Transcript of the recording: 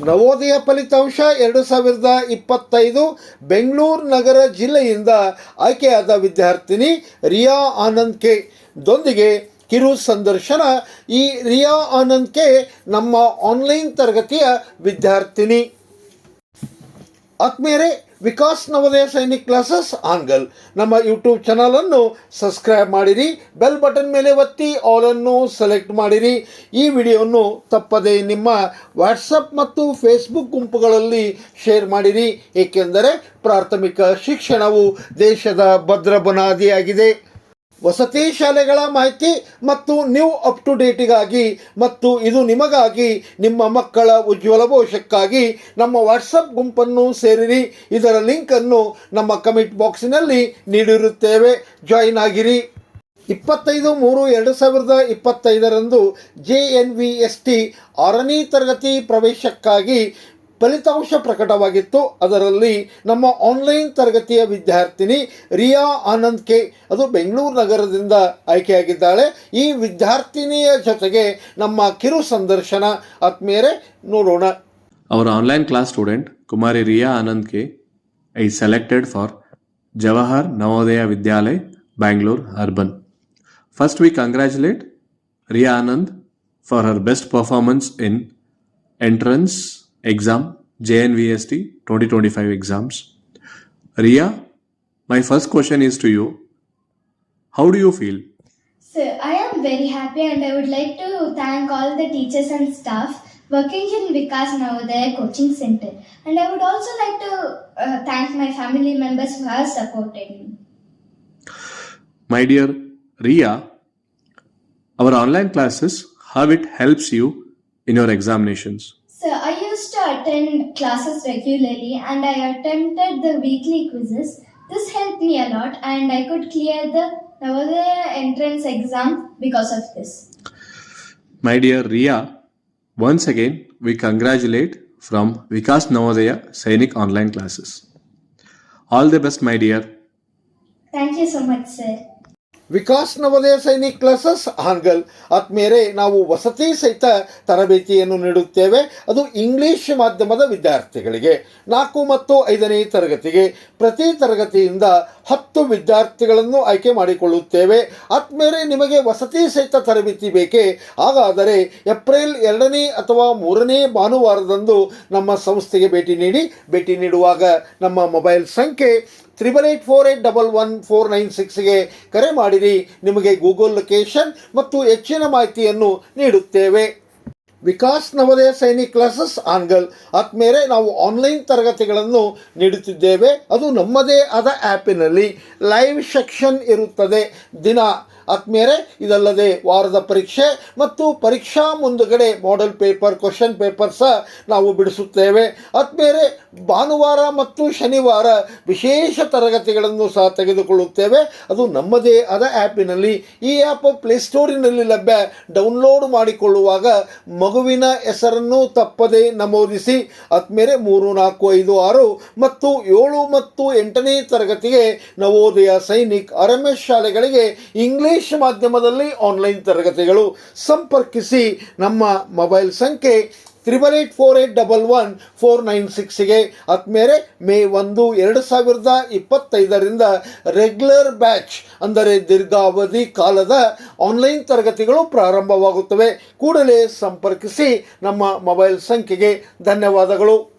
ನವೋದಯ ಫಲಿತಾಂಶ ಎರಡು ಸಾವಿರದ ಇಪ್ಪತ್ತೈದು ಬೆಂಗಳೂರು ನಗರ ಜಿಲ್ಲೆಯಿಂದ ಆಯ್ಕೆಯಾದ ವಿದ್ಯಾರ್ಥಿನಿ ರಿಯಾ ಆನಂದ್ ಕೆ. ದೊಂದಿಗೆ ಕಿರು ಸಂದರ್ಶನ. ಈ ರಿಯಾ ಆನಂದ್ ಕೆ ನಮ್ಮ ಆನ್ಲೈನ್ ತರಗತಿಯ ವಿದ್ಯಾರ್ಥಿನಿ. ಆತ್ಮೀಯರೇ ವಿಕಾಸ್ ನವೋದಯ ಸೈನಿಕ್ ಕ್ಲಾಸಸ್ ಆಂಗಲ್ ನಮ್ಮ ಯೂಟ್ಯೂಬ್ ಚಾನಲನ್ನು ಸಬ್ಸ್ಕ್ರೈಬ್ ಮಾಡಿರಿ ಬೆಲ್ ಬಟನ್ ಮೇಲೆ ಒತ್ತಿ ಆಲನ್ನು ಸೆಲೆಕ್ಟ್ ಮಾಡಿರಿ ಈ ವಿಡಿಯೋವನ್ನು ತಪ್ಪದೆ ನಿಮ್ಮ ವಾಟ್ಸಪ್ ಮತ್ತು ಫೇಸ್ಬುಕ್ ಗುಂಪುಗಳಲ್ಲಿ ಶೇರ್ ಮಾಡಿರಿ ಏಕೆಂದರೆ ಪ್ರಾಥಮಿಕ ಶಿಕ್ಷಣವು ದೇಶದ ಭದ್ರ ಬುನಾದಿಯಾಗಿದೆ ವಸತಿ ಶಾಲೆಗಳ ಮಾಹಿತಿ ಮತ್ತು ನ್ಯೂ ಅಪ್ ಟು ಡೇಟಿಗಾಗಿ ಮತ್ತು ಇದು ನಿಮಗಾಗಿ, ನಿಮ್ಮ ಮಕ್ಕಳ ಉಜ್ವಲ ಭವಿಷ್ಯಕ್ಕಾಗಿ ನಮ್ಮ ವಾಟ್ಸಪ್ ಗುಂಪನ್ನು ಸೇರಿರಿ. ಇದರ ಲಿಂಕನ್ನು ನಮ್ಮ ಕಮೆಂಟ್ ಬಾಕ್ಸಿನಲ್ಲಿ ನೀಡಿರುತ್ತೇವೆ. ಜಾಯಿನ್ ಆಗಿರಿ. ಇಪ್ಪತ್ತೈದು ಮೂರು ಎರಡು ಸಾವಿರದ ಇಪ್ಪತ್ತೈದರಂದು J N V S T ಆರನೇ ತರಗತಿ ಪ್ರವೇಶಕ್ಕಾಗಿ ಫಲಿತಾಂಶ ಪ್ರಕಟವಾಗಿತ್ತು. ಅದರಲ್ಲಿ ನಮ್ಮ ಆನ್ಲೈನ್ ತರಗತಿಯ ವಿದ್ಯಾರ್ಥಿನಿ ರಿಯಾ ಆನಂದ್ ಕೆ, ಅದು ಬೆಂಗಳೂರು ನಗರದಿಂದ ಆಯ್ಕೆಯಾಗಿದ್ದಾಳೆ. ಈ ವಿದ್ಯಾರ್ಥಿನಿಯ ಜೊತೆಗೆ ನಮ್ಮ ಕಿರು ಸಂದರ್ಶನ. ಆತ್ಮೀಯರೇ, ನೋಡೋಣ. ಅವರ online class student Kumari Riya Anand K, I selected for Jawahar Navodaya Vidyalaya Bangalore urban. First we congratulate Riya Anand for her best performance in entrance exam JNVST 2025 exams. Ria, my first question is to you. How do you feel? Sir, I am very happy and I would like to thank all the teachers and staff working in Vikas Navodaya Coaching Center. And I would also like to uh, thank my family members who have supported me. My dear Ria, our online classes, how it helps you in your examinations. Sir, I used to attend classes regularly and I attempted the weekly quizzes. This helped me a lot and I could clear the Navodaya entrance exam because of this. My dear Ria, once again we congratulate from Vikas Navodaya Sainik online classes. All the best, my dear. Thank you so much, sir. Vikas Navodaya Sainik classes angle ಆತ್ಮೀಯರೇ, ನಾವು ವಸತಿ ಸಹಿತ ತರಬೇತಿಯನ್ನು ನೀಡುತ್ತೇವೆ. ಅದು English ಮಾಧ್ಯಮದ ವಿದ್ಯಾರ್ಥಿಗಳಿಗೆ. ನಾಲ್ಕು ಮತ್ತು ಐದನೇ ತರಗತಿಗೆ ಪ್ರತಿ ತರಗತಿಯಿಂದ ಹತ್ತು ವಿದ್ಯಾರ್ಥಿಗಳನ್ನು ಆಯ್ಕೆ ಮಾಡಿಕೊಳ್ಳುತ್ತೇವೆ. ಆತ್ಮೀಯರೇ, ನಿಮಗೆ ವಸತಿ ಸಹಿತ ತರಬೇತಿ ಬೇಕೇ? ಹಾಗಾದರೆ ಏಪ್ರಿಲ್ ಎರಡನೇ ಅಥವಾ ಮೂರನೇ ಭಾನುವಾರದಂದು ನಮ್ಮ ಸಂಸ್ಥೆಗೆ ಭೇಟಿ ನೀಡಿ. ಭೇಟಿ ನೀಡುವಾಗ ನಮ್ಮ ಮೊಬೈಲ್ ಸಂಖ್ಯೆ triple eight four eight double one four nine ಸಿಕ್ಸ್ಗೆ ಕರೆ ಮಾಡಿರಿ. ನಿಮಗೆ ಗೂಗಲ್ ಲೊಕೇಶನ್ ಮತ್ತು ಹೆಚ್ಚಿನ ಮಾಹಿತಿಯನ್ನು ನೀಡುತ್ತೇವೆ. ವಿಕಾಸ್ ನವೋದಯ ಸೈನಿಕ್ ಕ್ಲಾಸಸ್ ಆನ್ಗಲ್. ಆದ್ಮೇಲೆ ನಾವು ಆನ್ಲೈನ್ ತರಗತಿಗಳನ್ನು ನೀಡುತ್ತಿದ್ದೇವೆ. ಅದು ನಮ್ಮದೇ ಆದ ಆ್ಯಪಿನಲ್ಲಿ ಲೈವ್ ಸೆಕ್ಷನ್ ಇರುತ್ತದೆ. ದಿನ ಆದ್ಮೇಲೆ ಇದಲ್ಲದೆ ವಾರದ ಪರೀಕ್ಷೆ ಮತ್ತು ಪರೀಕ್ಷಾ ಮುಂದುಗಡೆ ಮಾಡೆಲ್ ಪೇಪರ್ ಕ್ವಶನ್ ಪೇಪರ್ ಸಹ ನಾವು ಬಿಡಿಸುತ್ತೇವೆ. ಆತ್ಮೀಯರೆ, ಭಾನುವಾರ ಮತ್ತು ಶನಿವಾರ ವಿಶೇಷ ತರಗತಿಗಳನ್ನು ಸಹ ತೆಗೆದುಕೊಳ್ಳುತ್ತೇವೆ. ಅದು ನಮ್ಮದೇ ಆದ ಆ್ಯಪಿನಲ್ಲಿ, ಈ ಆ್ಯಪ್ ಪ್ಲೇಸ್ಟೋರಿನಲ್ಲಿ ಲಭ್ಯ. ಡೌನ್ಲೋಡ್ ಮಾಡಿಕೊಳ್ಳುವಾಗ ಮಗುವಿನ ಹೆಸರನ್ನು ತಪ್ಪದೆ ನಮೂದಿಸಿ ಆದ್ಮೇಲೆ ಮೂರು, ನಾಲ್ಕು, ಐದು, ಆರು ಮತ್ತು ಏಳು ಮತ್ತು ಎಂಟನೇ ತರಗತಿಗೆ ನವೋದಯ ಸೈನಿಕ್ ಅರಮೇಶ್ ಶಾಲೆಗಳಿಗೆ ಇಂಗ್ಲಿಷ್ ಮಾಧ್ಯಮದಲ್ಲಿ ಆನ್ಲೈನ್ ತರಗತಿಗಳು. ಸಂಪರ್ಕಿಸಿ ನಮ್ಮ ಮೊಬೈಲ್ ಸಂಖ್ಯೆ triple eight four eight double one four nine ಸಿಕ್ಸ್ಗೆ ಆದ್ಮೇಲೆ ಮೇ ಒಂದು ಎರಡು ಸಾವಿರದ ಇಪ್ಪತ್ತೈದರಿಂದ ರೆಗ್ಯುಲರ್ ಬ್ಯಾಚ್ ಅಂದರೆ ದೀರ್ಘಾವಧಿ ಕಾಲದ ಆನ್ಲೈನ್ ತರಗತಿಗಳು ಪ್ರಾರಂಭವಾಗುತ್ತವೆ. ಕೂಡಲೇ ಸಂಪರ್ಕಿಸಿ ನಮ್ಮ ಮೊಬೈಲ್ ಸಂಖ್ಯೆಗೆ ಧನ್ಯವಾದಗಳು.